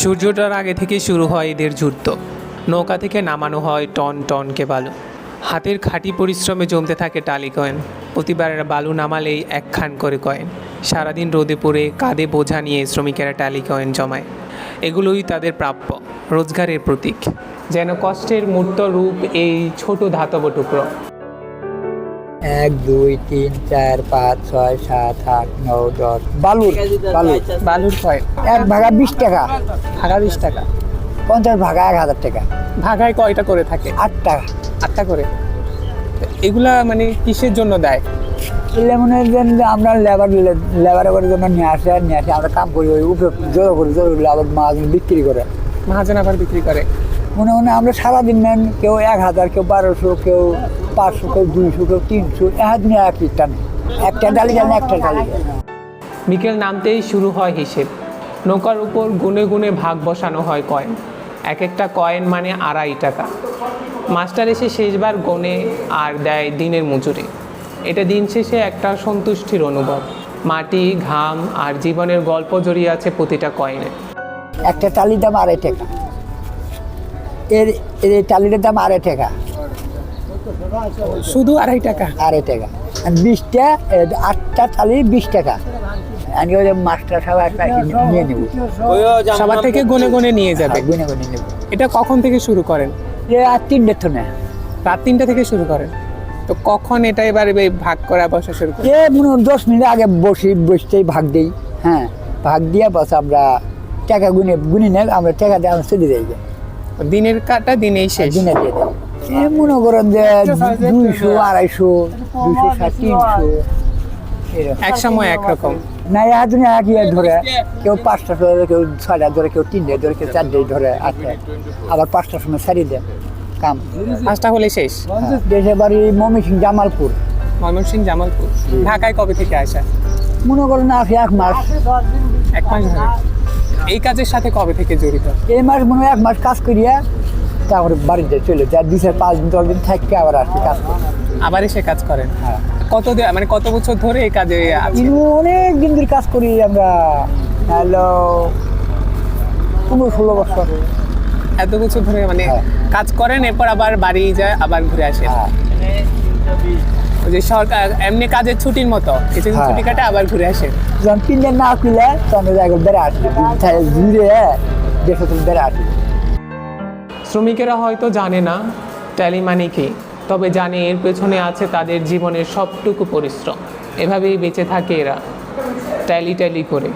সূর্য ওঠার আগে থেকে শুরু হয় এদের যুদ্ধ। নৌকা থেকে নামানো হয় টন টনকে বালু। হাতের খাঁটি পরিশ্রমে জমতে থাকে টালি কয়েন। প্রতিবারের বালু নামালেই একখান করে কয়েন। সারাদিন রোদে পড়ে কাঁধে বোঝা নিয়ে শ্রমিকেরা টালি কয়েন জমায়। এগুলোই তাদের প্রাপ্য, রোজগারের প্রতীক। যেন কষ্টের মূর্ত রূপ এই ছোট ধাতব টুকরো। এক দুই তিন চার পাঁচ ছয় সাত আট নয় দশ। বালুর। বালুর। বালুর কয়েন এক ভাগা বিশ টাকা। ভাগা বিশ টাকা। পঞ্চাশ ভাগা এক হাজার টাকা। ভাগায় কয়টা করে থাকে? আট টাকা। আটটা করে। এগুলা মানে কিসের জন্য দেয়? এলে মনে হয় যেন যে আমরা লেবার লেবারে করে জন্য নিয়ে আসে নিয়ে আসে আমরা কাম করি উপরে জোর করি জোর করলে আবার মাছ বিক্রি করে। মহাজন আবার বিক্রি করে। মনে মনে আমরা সারাদিন নেন কেউ এক হাজার কেউ বারোশো কেউ পাঁচশো কেউ দুইশো কেউ তিনশো এক দিনে এক টান একটা ডালি জানে একটা ডালি। বিকেল নামতেই শুরু হয় হিসেব। নৌকার উপর গুনে গুনে ভাগ বসানো হয় কয়েন। এক একটা কয়েন মানে আড়াই টাকা। মাস্টার এসে শেষবার গনে আর দেয় দিনের মজুরি। এটা দিন শেষে একটা সন্তুষ্টির অনুভব। মাটি ঘাম আর জীবনের গল্প জড়িয়ে আছে প্রতিটা কয়েনে। একটা টালির দাম আড়াই টাকা। এর এর টালিটার দাম আড়াই টাকা। শুধু আড়াই টাকা? আড়াই টাকা। আর বিশটা আটটা টালি বিশ টাকা। আমি ওই মাস্টার সবাই নিয়ে নেব। সবার থেকে গনে গনে নিয়ে যাবে। গুনে গুনে নেব। এটা কখন থেকে শুরু করেন? তিনটে তো না রাত তিনটা থেকে শুরু করেন? তো কখন এটা এবার ভাগ করা বসা শুরু করেন? এ মনে হয় দশ মিনিট আগে বসি বসতেই ভাগ দিই। হ্যাঁ ভাগ দিয়ে বস আমরা টাকা গুনে গুনে নেই আমরা টাকা দিয়ে আমরা যাই। দিনের কাটা দিনেই শেষ। দিনে দিয়ে দেয়। মনে করেন যে দুইশো আড়াইশো দুইশো ষাট তিনশো এক সময় একরকম। না একদিন একই ধরে কেউ পাঁচটা ধরে কেউ ছয়টা ধরে কেউ তিনটে ধরে কেউ চারটে ধরে আটটা আবার পাঁচটার সময় সারি দেয়। কাম। পাঁচটা হলে শেষ। দেশের বাড়ি মমি সিং জামালপুর। ময়মনসিংহ জামালপুর। ঢাকায় কবে থেকে আসা? মনে করেন আসি এক মাস। এক মাস ধরে। এই কাজের সাথে কবে থেকে জড়িত? এই মাস মনে হয় এক মাস কাজ করিয়া তারপরে বাড়িতে চলে যায়। দুই চার পাঁচ দিন দশ দিন থাকতে আবার আসি কাজ করি। আবার এসে কাজ করেন? হ্যাঁ। কত মানে কত বছর ধরে এই কাজে অনেক দিন ধরে কাজ করি আমরা। হ্যালো পনেরো ষোলো বছর। এত বছর ধরে মানে হ্যাঁ। কাজ করেন এরপর আবার বাড়ি যায় আবার ঘুরে আসেন? হ্যাঁ। যে সরকার এমনি কাজের ছুটির মতো কিছুদিন হ্যাঁ। ছুটি কাটে আবার ঘুরে আসে। যখন তিন দিন না খুলে তখন একবার বেড়ে আসি। ঘুরে দেশে তুমি বেড়ে আসি। শ্রমিকেরা হয়তো জানে না ট্যালি মানে কি তবে জানে এর পেছনে আছে তাদের জীবনের সবটুকু পরিশ্রম। এভাবেই বেঁচে থাকে এরা ট্যালি ট্যালি করে।